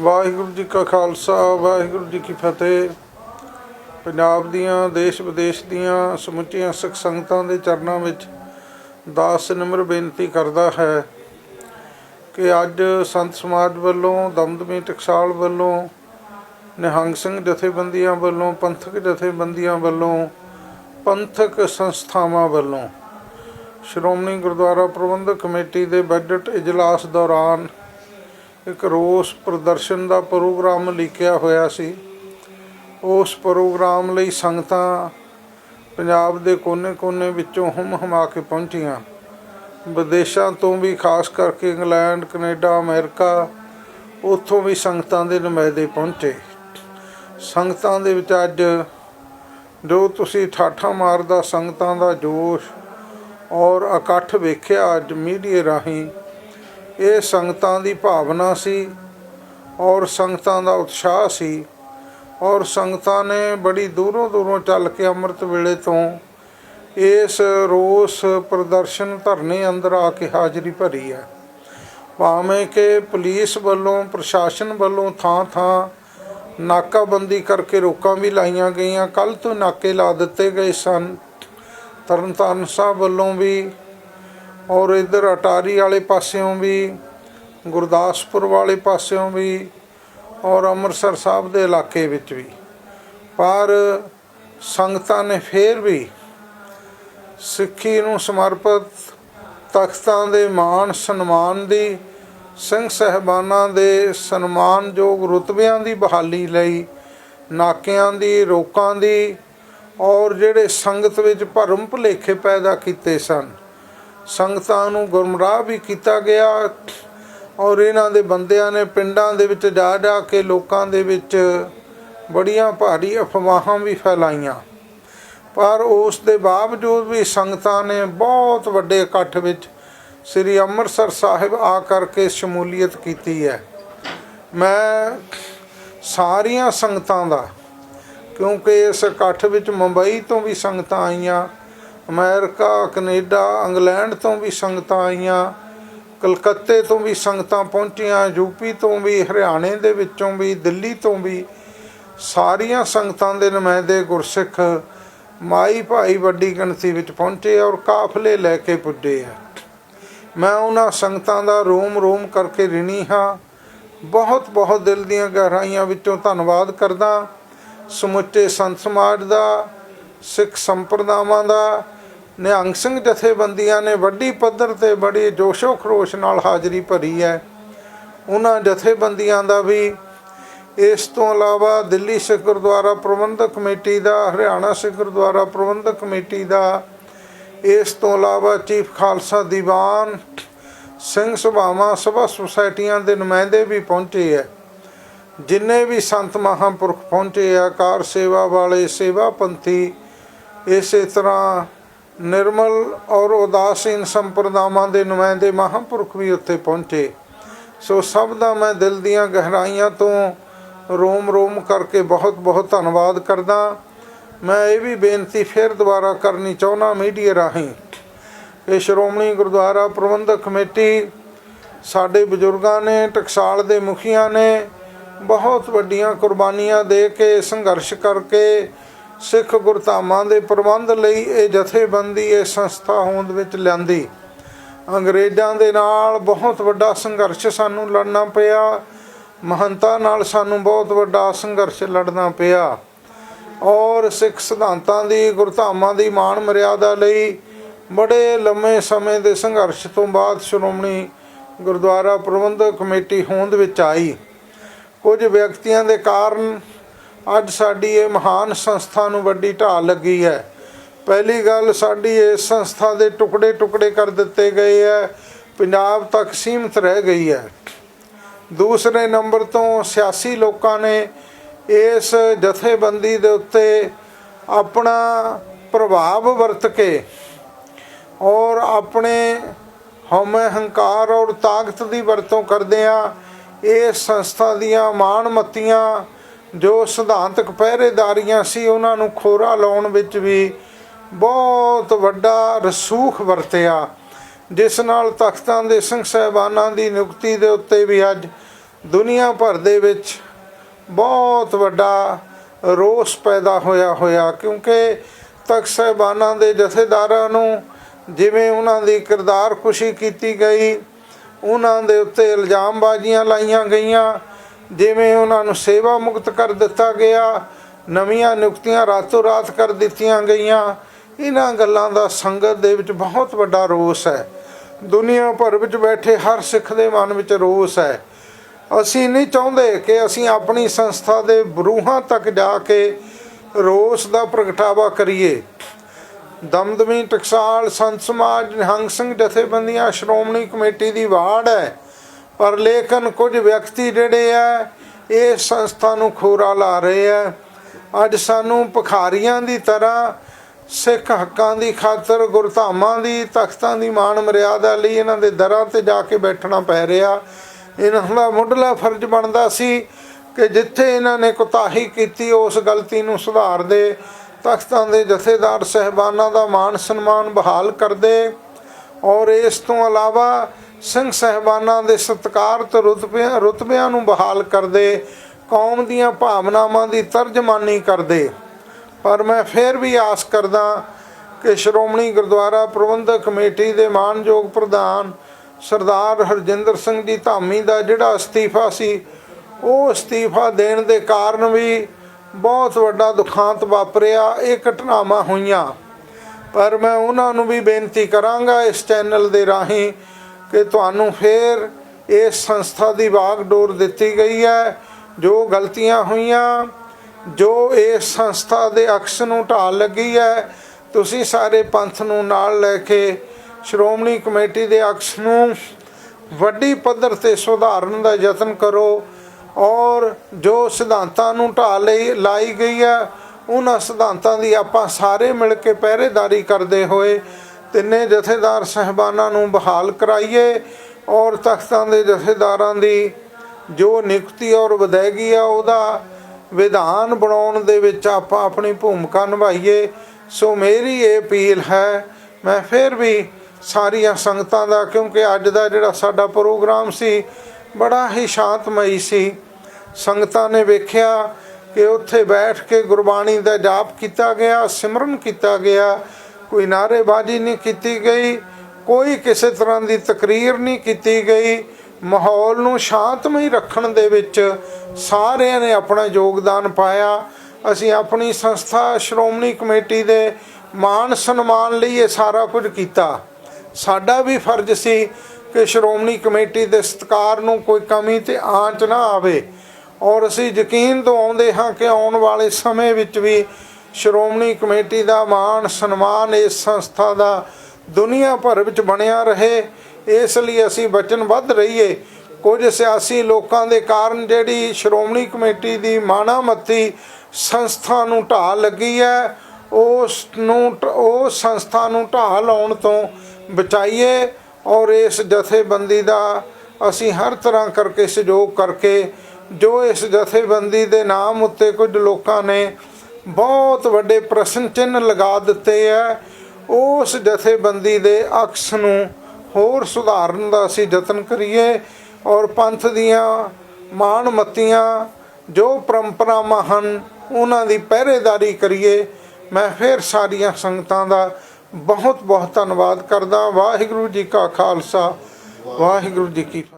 ਵਾਹਿਗੁਰੂ ਜੀ ਕਾ ਖਾਲਸਾ, ਵਾਹਿਗੁਰੂ ਜੀ ਕੀ ਫਤਿਹ। ਪੰਜਾਬ ਦੀਆਂ, ਦੇਸ਼ ਵਿਦੇਸ਼ ਦੀਆਂ ਸਮੁੱਚੀਆਂ ਸਿੱਖ ਸੰਗਤਾਂ ਦੇ ਚਰਨਾਂ ਵਿੱਚ ਦਾਸ ਨਿਮਰ ਬੇਨਤੀ ਕਰਦਾ ਹੈ ਕਿ ਅੱਜ ਸੰਤ ਸਮਾਜ ਵੱਲੋਂ, ਦਮਦਮੀ ਟਕਸਾਲ ਵੱਲੋਂ, ਨਿਹੰਗ ਸਿੰਘ ਜਥੇਬੰਦੀਆਂ ਵੱਲੋਂ, ਪੰਥਕ ਜਥੇਬੰਦੀਆਂ ਵੱਲੋਂ, ਪੰਥਕ ਸੰਸਥਾਵਾਂ ਵੱਲੋਂ ਸ਼੍ਰੋਮਣੀ ਗੁਰਦੁਆਰਾ ਪ੍ਰਬੰਧਕ ਕਮੇਟੀ ਦੇ ਬਜਟ ਇਜਲਾਸ ਦੌਰਾਨ ਇੱਕ ਰੋਸ ਪ੍ਰਦਰਸ਼ਨ ਦਾ ਪ੍ਰੋਗਰਾਮ ਲਿਖਿਆ ਹੋਇਆ ਸੀ। ਉਸ ਪ੍ਰੋਗਰਾਮ ਲਈ ਸੰਗਤਾਂ ਪੰਜਾਬ ਦੇ ਕੋਨੇ-ਕੋਨੇ ਵਿੱਚੋਂ ਹਮ ਹਮਾ ਕੇ ਪਹੁੰਚੀਆਂ। ਵਿਦੇਸ਼ਾਂ ਤੋਂ ਵੀ, ਖਾਸ ਕਰਕੇ ਇੰਗਲੈਂਡ, ਕੈਨੇਡਾ, ਅਮਰੀਕਾ, ਉੱਥੋਂ ਵੀ ਸੰਗਤਾਂ ਦੇ ਨੁਮਾਇੰਦੇ ਪਹੁੰਚੇ। ਸੰਗਤਾਂ ਦੇ ਵਿੱਚ ਅੱਜ ਜੋ ਤੁਸੀਂ ਠਾਠਾ ਮਾਰਦਾ ਸੰਗਤਾਂ ਦਾ ਜੋਸ਼ ਔਰ ਇਕੱਠ ਵੇਖਿਆ ਅੱਜ ਮੀਡੀਆ ਰਾਹੀਂ ਇਹ ਸੰਗਤਾਂ ਦੀ ਭਾਵਨਾ ਸੀ ਔਰ ਸੰਗਤਾਂ ਦਾ ਉਤਸ਼ਾਹ ਸੀ ਔਰ ਸੰਗਤਾਂ ਨੇ ਬੜੀ ਦੂਰੋਂ ਦੂਰੋਂ ਚੱਲ ਕੇ ਅੰਮ੍ਰਿਤ ਵੇਲੇ ਤੋਂ ਇਸ ਰੋਸ ਪ੍ਰਦਰਸ਼ਨ ਧਰਨੇ ਅੰਦਰ ਆ ਕੇ ਹਾਜ਼ਰੀ ਭਰੀ ਹੈ। ਭਾਵੇਂ ਕਿ ਪੁਲਿਸ ਵੱਲੋਂ, ਪ੍ਰਸ਼ਾਸਨ ਵੱਲੋਂ ਥਾਂ ਥਾਂ ਨਾਕਾਬੰਦੀ ਕਰਕੇ ਰੋਕਾਂ ਵੀ ਲਾਈਆਂ ਗਈਆਂ ਕੱਲ ਤੋਂ ਨਾਕੇ ਲਾ ਦਿੱਤੇ ਗਏ ਸਨ। ਤਰਨਤਾਰਨ ਸਾਹਿਬ ਵੱਲੋਂ ਵੀ ਔਰ ਇਧਰ ਅਟਾਰੀ ਵਾਲੇ ਪਾਸਿਓਂ ਵੀ, ਗੁਰਦਾਸਪੁਰ ਵਾਲੇ ਪਾਸਿਓਂ ਵੀ ਔਰ ਅੰਮ੍ਰਿਤਸਰ ਸਾਹਿਬ ਦੇ ਇਲਾਕੇ ਵਿੱਚ ਵੀ। ਪਰ ਸੰਗਤਾਂ ਨੇ ਫੇਰ ਵੀ ਸਿੱਖੀ ਨੂੰ ਸਮਰਪਿਤ ਤਖਤਾਂ ਦੇ ਮਾਣ, ਸਨਮਾਨ ਦੀ, ਸਿੰਘ ਸਹਿਬਾਨਾਂ ਦੇ ਸਨਮਾਨਯੋਗ ਰੁਤਬਿਆਂ ਦੀ ਬਹਾਲੀ ਲਈ, ਨਾਕਿਆਂ ਦੀ, ਰੋਕਾਂ ਦੀ ਔਰ ਜਿਹੜੇ ਸੰਗਤ ਵਿੱਚ ਭਰਮ ਭੁਲੇਖੇ ਪੈਦਾ ਕੀਤੇ ਸਨ। ਸੰਗਤਾਂ ਨੂੰ ਗੁੰਮਰਾਹ ਵੀ ਕੀਤਾ ਗਿਆ ਔਰ ਇਹਨਾਂ ਦੇ ਬੰਦਿਆਂ ਨੇ ਪਿੰਡਾਂ ਦੇ ਵਿੱਚ ਜਾ ਜਾ ਕੇ ਲੋਕਾਂ ਦੇ ਵਿੱਚ ਬੜੀਆਂ ਭਾਰੀ ਅਫਵਾਹਾਂ ਵੀ ਫੈਲਾਈਆਂ। ਪਰ ਉਸ ਦੇ ਬਾਵਜੂਦ ਵੀ ਸੰਗਤਾਂ ਨੇ ਬਹੁਤ ਵੱਡੇ ਇਕੱਠ ਵਿੱਚ ਸ੍ਰੀ ਅੰਮ੍ਰਿਤਸਰ ਸਾਹਿਬ ਆ ਕਰਕੇ ਸ਼ਮੂਲੀਅਤ ਕੀਤੀ ਹੈ। ਮੈਂ ਸਾਰੀਆਂ ਸੰਗਤਾਂ ਦਾ, ਕਿਉਂਕਿ ਇਸ ਇਕੱਠ ਵਿੱਚ ਮੁੰਬਈ ਤੋਂ ਵੀ ਸੰਗਤਾਂ ਆਈਆਂ ਅਮਰੀਕਾ, ਕੈਨੇਡਾ, ਇੰਗਲੈਂਡ ਤੋਂ ਵੀ ਸੰਗਤਾਂ ਆਈਆਂ, ਕਲਕੱਤੇ ਤੋਂ ਵੀ ਸੰਗਤਾਂ ਪਹੁੰਚੀਆਂ ਯੂਪੀ ਤੋਂ ਵੀ, ਹਰਿਆਣੇ ਦੇ ਵਿੱਚੋਂ ਵੀ, ਦਿੱਲੀ ਤੋਂ ਵੀ, ਸਾਰੀਆਂ ਸੰਗਤਾਂ ਦੇ ਨੁਮਾਇੰਦੇ ਗੁਰਸਿੱਖ ਮਾਈ ਭਾਈ ਵੱਡੀ ਗਿਣਤੀ ਵਿੱਚ ਪਹੁੰਚੇ ਔਰ ਕਾਫਲੇ ਲੈ ਕੇ ਪੁੱਜੇ ਆ। ਮੈਂ ਉਹਨਾਂ ਸੰਗਤਾਂ ਦਾ ਰੋਮ ਰੋਮ ਕਰਕੇ ਰਿਣੀ ਹਾਂ। ਬਹੁਤ ਬਹੁਤ ਦਿਲ ਦੀਆਂ ਗਹਿਰਾਈਆਂ ਵਿੱਚੋਂ ਧੰਨਵਾਦ ਕਰਦਾ। ਸਮੁੱਚੇ ਸੰਤ ਸਮਾਜ ਦਾ, ਸਿੱਖ ਸੰਪਰਦਾਵਾਂ ਦਾ ਨਿਹੰਗ ਸਿੰਘ ਜਥੇਬੰਦੀਆਂ ਨੇ ਵੱਡੀ ਪੱਧਰ ਤੇ ਬੜੀ ਜੋਸ਼ੋ ਖਰੋਸ਼ ਨਾਲ ਹਾਜ਼ਰੀ ਭਰੀ ਹੈ। ਉਹਨਾਂ ਜਥੇਬੰਦੀਆਂ ਦਾ ਵੀ ਇਸ ਤੋਂ ਇਲਾਵਾ ਦਿੱਲੀ ਸਿੱਖ ਗੁਰਦੁਆਰਾ ਪ੍ਰਬੰਧਕ ਕਮੇਟੀ ਦਾ, ਹਰਿਆਣਾ ਸਿੱਖ ਗੁਰਦੁਆਰਾ ਪ੍ਰਬੰਧਕ ਕਮੇਟੀ ਦਾ, ਇਸ ਤੋਂ ਇਲਾਵਾ ਚੀਫ ਖਾਲਸਾ ਦੀਵਾਨ, ਸਿੰਘ ਸਭਾਵਾਂ, ਸਭਾ ਸੁਸਾਇਟੀਆਂ ਦੇ ਨੁਮਾਇੰਦੇ ਵੀ ਪਹੁੰਚੇ ਹੈ। ਜਿੰਨੇ ਵੀ ਸੰਤ ਮਹਾਂਪੁਰਖ ਪਹੁੰਚੇ ਆ, ਕਾਰ ਸੇਵਾ ਵਾਲੇ ਸੇਵਾ ਪੰਥੀ ਇਸੇ ਤਰ੍ਹਾਂ ਨਿਰਮਲ ਔਰ ਉਦਾਸੀਨ ਸੰਪਰਦਾਵਾਂ ਦੇ ਨੁਮਾਇੰਦੇ ਮਹਾਂਪੁਰਖ ਵੀ ਉੱਥੇ ਪਹੁੰਚੇ। ਸੋ ਸਭ ਦਾ ਮੈਂ ਦਿਲ ਦੀਆਂ ਗਹਿਰਾਈਆਂ ਤੋਂ ਰੋਮ ਰੋਮ ਕਰਕੇ ਬਹੁਤ ਬਹੁਤ ਧੰਨਵਾਦ ਕਰਦਾ। ਮੈਂ ਇਹ ਵੀ ਬੇਨਤੀ ਫਿਰ ਦੁਬਾਰਾ ਕਰਨੀ ਚਾਹੁੰਦਾ ਮੀਡੀਆ ਰਾਹੀਂ। ਇਹ ਸ਼੍ਰੋਮਣੀ ਗੁਰਦੁਆਰਾ ਪ੍ਰਬੰਧਕ ਕਮੇਟੀ ਸਾਡੇ ਬਜ਼ੁਰਗਾਂ ਨੇ, ਟਕਸਾਲ ਦੇ ਮੁਖੀਆਂ ਨੇ ਬਹੁਤ ਵੱਡੀਆਂ ਕੁਰਬਾਨੀਆਂ ਦੇ ਕੇ ਸੰਘਰਸ਼ ਕਰਕੇ ਸਿੱਖ ਗੁਰਧਾਮਾਂ ਦੇ ਪ੍ਰਬੰਧ ਲਈ ਇਹ ਜਥੇਬੰਦੀ ਇਹ ਸੰਸਥਾ ਹੋਂਦ ਵਿੱਚ ਲਿਆਂਦੀ। ਅੰਗਰੇਜ਼ਾਂ ਦੇ ਨਾਲ ਬਹੁਤ ਵੱਡਾ ਸੰਘਰਸ਼ ਸਾਨੂੰ ਲੜਨਾ ਪਿਆ। ਮਹੰਤਾ ਨਾਲ ਸਾਨੂੰ ਬਹੁਤ ਵੱਡਾ ਸੰਘਰਸ਼ ਲੜਨਾ ਪਿਆ। ਔਰ ਸਿੱਖ ਸਿਧਾਂਤਾਂ ਦੀ, ਗੁਰਧਾਮਾਂ ਦੀ ਮਾਣ ਮਰਿਆਦਾ ਲਈ ਬੜੇ ਲੰਮੇ ਸਮੇਂ ਦੇ ਸੰਘਰਸ਼ ਤੋਂ ਬਾਅਦ ਸ਼੍ਰੋਮਣੀ ਗੁਰਦੁਆਰਾ ਪ੍ਰਬੰਧਕ ਕਮੇਟੀ ਹੋਂਦ ਵਿੱਚ ਆਈ। ਕੁਝ ਵਿਅਕਤੀਆਂ ਦੇ ਕਾਰਨ ਅੱਜ ਸਾਡੀ ਇਹ ਮਹਾਨ ਸੰਸਥਾ ਨੂੰ ਵੱਡੀ ਢਾਲ ਲੱਗੀ ਹੈ। ਪਹਿਲੀ ਗੱਲ ਸਾਡੀ ਇਸ ਸੰਸਥਾ ਦੇ ਟੁਕੜੇ ਟੁਕੜੇ ਕਰ ਦਿੱਤੇ ਗਏ ਹੈ। ਪੰਜਾਬ ਤੱਕ ਸੀਮਤ ਰਹਿ ਗਈ ਹੈ। ਦੂਸਰੇ ਨੰਬਰ ਤੋਂ ਸਿਆਸੀ ਲੋਕਾਂ ਨੇ ਇਸ ਜਥੇਬੰਦੀ ਦੇ ਉੱਤੇ ਆਪਣਾ ਪ੍ਰਭਾਵ ਵਰਤ ਕੇ ਔਰ ਆਪਣੇ ਹਉਮੈ ਹੰਕਾਰ ਔਰ ਤਾਕਤ ਦੀ ਵਰਤੋਂ ਕਰਦੇ ਆ ਇਸ ਸੰਸਥਾ ਦੀਆਂ ਮਾਣ ਮੱਤੀਆਂ ਜੋ ਸਿਧਾਂਤਕ ਪਹਿਰੇਦਾਰੀਆਂ ਸੀ, ਉਹਨਾਂ ਨੂੰ ਖੋਰਾ ਲਾਉਣ ਵਿੱਚ ਵੀ ਬਹੁਤ ਵੱਡਾ ਰਸੂਖ ਵਰਤਿਆ, ਜਿਸ ਨਾਲ ਤਖਤਾਂ ਦੇ ਸਿੰਘ ਸਹਿਬਾਨਾਂ ਦੀ ਨਿਯੁਕਤੀ ਦੇ ਉੱਤੇ ਵੀ ਅੱਜ ਦੁਨੀਆ ਭਰ ਦੇ ਵਿੱਚ ਬਹੁਤ ਵੱਡਾ ਰੋਸ ਪੈਦਾ ਹੋਇਆ ਹੋਇਆ, ਕਿਉਂਕਿ ਤਖਤ ਸਾਹਿਬਾਨਾਂ ਦੇ ਜਥੇਦਾਰਾਂ ਨੂੰ ਜਿਵੇਂ ਉਹਨਾਂ ਦੀ ਕਿਰਦਾਰ ਖੁਸ਼ੀ ਕੀਤੀ ਗਈ, ਉਹਨਾਂ ਦੇ ਉੱਤੇ ਇਲਜ਼ਾਮਬਾਜ਼ੀਆਂ ਲਾਈਆਂ ਗਈਆਂ ਜਿਵੇਂ ਉਹਨਾਂ ਨੂੰ ਸੇਵਾ ਮੁਕਤ ਕਰ ਦਿੱਤਾ ਗਿਆ, ਨਵੀਆਂ ਨਿਯੁਕਤੀਆਂ ਰਾਤੋਂ ਰਾਤ ਕਰ ਦਿੱਤੀਆਂ ਗਈਆਂ, ਇਹਨਾਂ ਗੱਲਾਂ ਦਾ ਸੰਗਤ ਦੇ ਵਿੱਚ ਬਹੁਤ ਵੱਡਾ ਰੋਸ ਹੈ। ਦੁਨੀਆ ਭਰ ਵਿੱਚ ਬੈਠੇ ਹਰ ਸਿੱਖ ਦੇ ਮਨ ਵਿੱਚ ਰੋਸ ਹੈ। ਅਸੀਂ ਨਹੀਂ ਚਾਹੁੰਦੇ ਕਿ ਅਸੀਂ ਆਪਣੀ ਸੰਸਥਾ ਦੇ ਬਰੂਹਾਂ ਤੱਕ ਜਾ ਕੇ ਰੋਸ ਦਾ ਪ੍ਰਗਟਾਵਾ ਕਰੀਏ। ਦਮਦਮੀ ਟਕਸਾਲ ਸੰਤ ਸਮਾਜ ਨਿਹੰਗ ਸਿੰਘ ਜਥੇਬੰਦੀਆਂ ਸ਼੍ਰੋਮਣੀ ਕਮੇਟੀ ਦੀ ਵਾਰਡ ਹੈ। ਪਰ ਲੇਕਿਨ ਕੁਝ ਵਿਅਕਤੀ ਜਿਹੜੇ ਆ, ਇਹ ਸੰਸਥਾ ਨੂੰ ਖੋਰਾ ਲਾ ਰਹੇ ਆ। ਅੱਜ ਸਾਨੂੰ ਭਖਾਰੀਆਂ ਦੀ ਤਰ੍ਹਾਂ, ਸਿੱਖ ਹੱਕਾਂ ਦੀ ਖਾਤਰ, ਗੁਰਧਾਮਾਂ ਦੀ, ਤਖਤਾਂ ਦੀ ਮਾਣ ਮਰਿਆਦਾ ਲਈ ਇਹਨਾਂ ਦੇ ਦਰਾਂ ਤੇ ਜਾ ਕੇ ਬੈਠਣਾ ਪੈ ਰਿਹਾ। ਇਹਨਾਂ ਦਾ ਮੁੱਢਲਾ ਫਰਜ਼ ਬਣਦਾ ਸੀ ਕਿ ਜਿੱਥੇ ਇਹਨਾਂ ਨੇ ਕੁਤਾਹੀ ਕੀਤੀ, ਉਸ ਗਲਤੀ ਨੂੰ ਸੁਧਾਰ ਦੇ। ਤਖਤਾਂ ਦੇ ਜਥੇਦਾਰ, ਸਹਿਬਾਨਾਂ ਦਾ ਮਾਣ ਸਨਮਾਨ ਬਹਾਲ ਕਰਦੇ ਔਰ ਇਸ ਤੋਂ ਇਲਾਵਾ ਸਿੰਘ ਸਹਿਬਾਨਾਂ ਦੇ ਸਤਿਕਾਰਤ ਰੁਤਬਿਆਂ ਰੁਤਬਿਆਂ ਨੂੰ ਬਹਾਲ ਕਰਦੇ, ਕੌਮ ਦੀਆਂ ਭਾਵਨਾਵਾਂ ਦੀ ਤਰਜਮਾਨੀ ਕਰਦੇ। ਪਰ ਮੈਂ ਫਿਰ ਵੀ ਆਸ ਕਰਦਾ ਕਿ ਸ਼੍ਰੋਮਣੀ ਗੁਰਦੁਆਰਾ ਪ੍ਰਬੰਧਕ ਕਮੇਟੀ ਦੇ ਮਾਨਯੋਗ ਪ੍ਰਧਾਨ ਸਰਦਾਰ ਹਰਜਿੰਦਰ ਸਿੰਘ ਜੀ ਧਾਮੀ ਦਾ ਜਿਹੜਾ ਅਸਤੀਫਾ ਸੀ, ਉਹ ਅਸਤੀਫਾ ਦੇਣ ਦੇ ਕਾਰਨ ਵੀ ਬਹੁਤ ਵੱਡਾ ਦੁਖਾਂਤ ਵਾਪਰਿਆ, ਇਹ ਘਟਨਾਵਾਂ ਹੋਈਆਂ। ਪਰ ਮੈਂ ਉਹਨਾਂ ਨੂੰ ਵੀ ਬੇਨਤੀ ਕਰਾਂਗਾ ਇਸ ਚੈਨਲ ਦੇ ਰਾਹੀਂ ਕਿ ਤੁਹਾਨੂੰ ਫੇਰ ਇਸ ਸੰਸਥਾ ਦੀ ਵਾਗਡੋਰ ਦਿੱਤੀ ਗਈ ਹੈ। ਜੋ ਗਲਤੀਆਂ ਹੋਈਆਂ, ਜੋ ਇਸ ਸੰਸਥਾ ਦੇ ਅਕਸ ਨੂੰ ਢਾਲ ਲੱਗੀ ਹੈ, ਤੁਸੀਂ ਸਾਰੇ ਪੰਥ ਨੂੰ ਨਾਲ ਲੈ ਕੇ ਸ਼੍ਰੋਮਣੀ ਕਮੇਟੀ ਦੇ ਅਕਸ ਨੂੰ ਵੱਡੀ ਪੱਧਰ ਤੇ ਸੁਧਾਰਨ ਦਾ ਯਤਨ ਕਰੋ ਔਰ ਜੋ ਸਿਧਾਂਤਾਂ ਨੂੰ ਢਾਲ ਲਈ, ਲਾਈ ਗਈ ਹੈ, ਉਹਨਾਂ ਸਿਧਾਂਤਾਂ ਦੀ ਆਪਾਂ ਸਾਰੇ ਮਿਲ ਕੇ ਪਹਿਰੇਦਾਰੀ ਕਰਦੇ ਹੋਏ ਤਿੰਨੇ ਜਥੇਦਾਰ ਸਹਿਬਾਨਾਂ ਨੂੰ ਬਹਾਲ ਕਰਾਈਏ ਔਰ ਤਖਤਾਂ ਦੇ ਜਥੇਦਾਰਾਂ ਦੀ ਜੋ ਨਿਯੁਕਤੀ ਔਰ ਵਿਦਾਇਗੀ ਆ, ਉਹਦਾ ਵਿਧਾਨ ਬਣਾਉਣ ਦੇ ਵਿੱਚ ਆਪਾਂ ਆਪਣੀ ਭੂਮਿਕਾ ਨਿਭਾਈਏ। ਸੋ ਮੇਰੀ ਇਹ ਅਪੀਲ ਹੈ, ਮੈਂ ਫਿਰ ਵੀ ਸਾਰੀਆਂ ਸੰਗਤਾਂ ਦਾ, ਕਿਉਂਕਿ ਅੱਜ ਦਾ ਜਿਹੜਾ ਸਾਡਾ ਪ੍ਰੋਗਰਾਮ ਸੀ, ਬੜਾ ਹੀ ਸ਼ਾਂਤਮਈ ਸੀ। ਸੰਗਤਾਂ ਨੇ ਵੇਖਿਆ ਕਿ ਉੱਥੇ ਬੈਠ ਕੇ ਗੁਰਬਾਣੀ ਦਾ ਜਾਪ ਕੀਤਾ ਗਿਆ, ਸਿਮਰਨ ਕੀਤਾ ਗਿਆ ਕੋਈ ਨਾਅਰੇਬਾਜ਼ੀ ਨਹੀਂ ਕੀਤੀ ਗਈ, ਕੋਈ ਕਿਸੇ ਤਰ੍ਹਾਂ ਦੀ ਤਕਰੀਰ ਨਹੀਂ ਕੀਤੀ ਗਈ। ਮਾਹੌਲ ਨੂੰ ਸ਼ਾਂਤਮਈ ਰੱਖਣ ਦੇ ਵਿੱਚ ਸਾਰਿਆਂ ਨੇ ਆਪਣਾ ਯੋਗਦਾਨ ਪਾਇਆ। ਅਸੀਂ ਆਪਣੀ ਸੰਸਥਾ ਸ਼੍ਰੋਮਣੀ ਕਮੇਟੀ ਦੇ ਮਾਣ ਸਨਮਾਨ ਲਈ ਇਹ ਸਾਰਾ ਕੁਝ ਕੀਤਾ। ਸਾਡਾ ਵੀ ਫਰਜ਼ ਸੀ ਕਿ ਸ਼੍ਰੋਮਣੀ ਕਮੇਟੀ ਦੇ ਸਤਿਕਾਰ ਨੂੰ ਕੋਈ ਕਮੀ ਤੇ ਆਂਚ ਨਾ ਆਵੇ। ਔਰ ਅਸੀਂ ਯਕੀਨ ਦਿਵਾਉਂਦੇ ਹਾਂ ਕਿ ਆਉਣ ਵਾਲੇ ਸਮੇਂ ਵਿੱਚ ਵੀ ਸ਼੍ਰੋਮਣੀ ਕਮੇਟੀ ਦਾ ਮਾਣ ਸਨਮਾਨ ਇਸ ਸੰਸਥਾ ਦਾ ਦੁਨੀਆ ਭਰ ਵਿੱਚ ਬਣਿਆ ਰਹੇ। ਇਸ ਲਈ ਅਸੀਂ ਵਚਨਬੱਧ ਰਹੀਏ। ਕੁਝ ਸਿਆਸੀ ਲੋਕਾਂ ਦੇ ਕਾਰਨ ਜਿਹੜੀ ਸ਼੍ਰੋਮਣੀ ਕਮੇਟੀ ਦੀ ਮਾਣਾ ਮੱਤੀ ਸੰਸਥਾ ਨੂੰ ਢਾਹ ਲੱਗੀ ਹੈ, ਉਸ ਨੂੰ ਉਹ ਸੰਸਥਾ ਨੂੰ ਢਾਹ ਲਾਉਣ ਤੋਂ ਬਚਾਈਏ ਔਰ ਇਸ ਜਥੇਬੰਦੀ ਦਾ ਅਸੀਂ ਹਰ ਤਰ੍ਹਾਂ ਕਰਕੇ ਸਹਿਯੋਗ ਕਰਕੇ ਜੋ ਇਸ ਜਥੇਬੰਦੀ ਦੇ ਨਾਮ ਉੱਤੇ ਕੁਝ ਲੋਕਾਂ ਨੇ ਬਹੁਤ ਵੱਡੇ ਪ੍ਰਸ਼ਨ ਚਿੰਨ੍ਹ ਲਗਾ ਦਿੱਤੇ ਹੈ ਉਸ ਜਥੇਬੰਦੀ ਦੇ ਅਕਸ ਨੂੰ ਹੋਰ ਸੁਧਾਰਨ ਦਾ ਅਸੀਂ ਯਤਨ ਕਰੀਏ ਔਰ ਪੰਥ ਦੀਆਂ ਮਾਣ ਮੱਤੀਆਂ ਜੋ ਪਰੰਪਰਾਵਾਂ ਹਨ ਉਹਨਾਂ ਦੀ ਪਹਿਰੇਦਾਰੀ ਕਰੀਏ, ਮੈਂ ਫਿਰ ਸਾਰੀਆਂ ਸੰਗਤਾਂ ਦਾ ਬਹੁਤ ਬਹੁਤ ਧੰਨਵਾਦ ਕਰਦਾ। ਵਾਹਿਗੁਰੂ ਜੀ ਕਾ ਖਾਲਸਾ, ਵਾਹਿਗੁਰੂ ਜੀ ਕੀ ਫਤਿਹ।